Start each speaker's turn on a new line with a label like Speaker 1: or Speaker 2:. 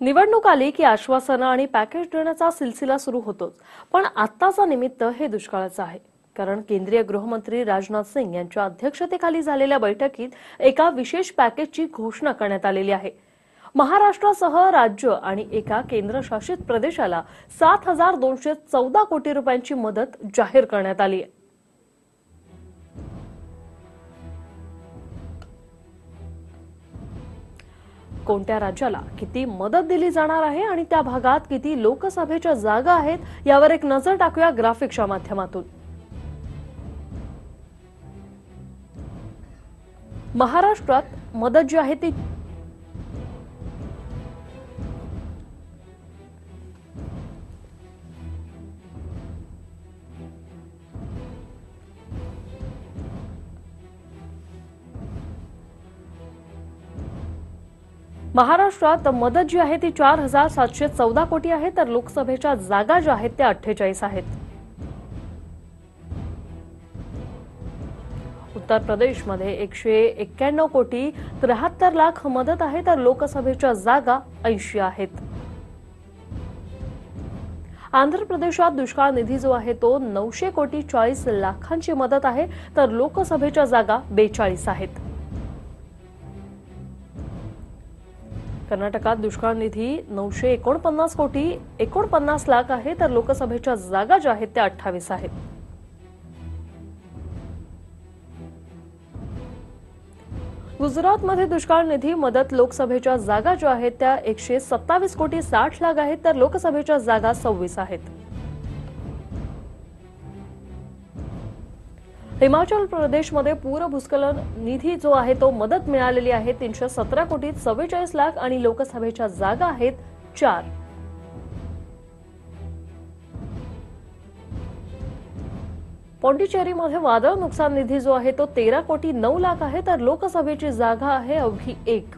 Speaker 1: निवडणूक आली की आश्वासनं आणि पॅकेज देण्याचा सिलसिला सुरू होतोच. पण आत्ताचा निमित्त हे दुष्काळाचं आहे. कारण केंद्रीय गृहमंत्री राजनाथ सिंग यांच्या अध्यक्षतेखाली झालेल्या बैठकीत एका विशेष पॅकेजची घोषणा करण्यात आलेली आहे. महाराष्ट्रासह राज्य आणि एका केंद्रशासित प्रदेशाला सात हजार दोनशे चौदा कोटी रुपयांची मदत जाहीर करण्यात आली आहे. कोणत्या राज्याला किती मदत दिली जाणार आहे आणि त्या भागात किती लोकसभेच्या जागा आहेत यावर एक नजर टाकूया ग्राफिक्सच्या माध्यमातून. महाराष्ट्रात मदत जी आहे ती महाराष्ट्रात मदत जी आहे ती चार हजार सातशे चौदा कोटी आहे तर लोकसभेच्या जागा ज्या आहेत त्या अठ्ठेचाळीस आहेत. उत्तर प्रदेशमध्ये एकशे एक्क्याण्णव कोटी त्र्याहत्तर लाख मदत आहे तर लोकसभेच्या जागा ऐंशी आहेत. आंध्र प्रदेशात दुष्काळ निधी जो आहे तो नऊशे कोटी चाळीस लाखांची मदत आहे तर लोकसभेच्या जागा बेचाळीस आहेत. कर्नाटकात दुष्काळ निधी नऊशे एकोणपन्नास कोटी एकोणपन्नास लाख आहे तर लोकसभेच्या जागा ज्या आहेत त्या अठ्ठावीस आहेत. गुजरातमध्ये दुष्काळ निधी मदत लोकसभेच्या जागा ज्या आहेत त्या एकशे सत्तावीस कोटी साठ लाख आहेत तर लोकसभेच्या जागा सव्वीस आहेत. हिमाचल प्रदेशमध्ये पूर भूस्खलन निधी जो आहे तो मदत मिळालेली आहे. तीनशे सतरा कोटी चव्वेचाळीस लाख आणि लोकसभेच्या जागा आहेत चार. पॉंडिचेरीमध्ये वादळ नुकसान निधी जो आहे तो तेरा कोटी नऊ लाख आहे तर लोकसभेची जागा आहे अवघी एक.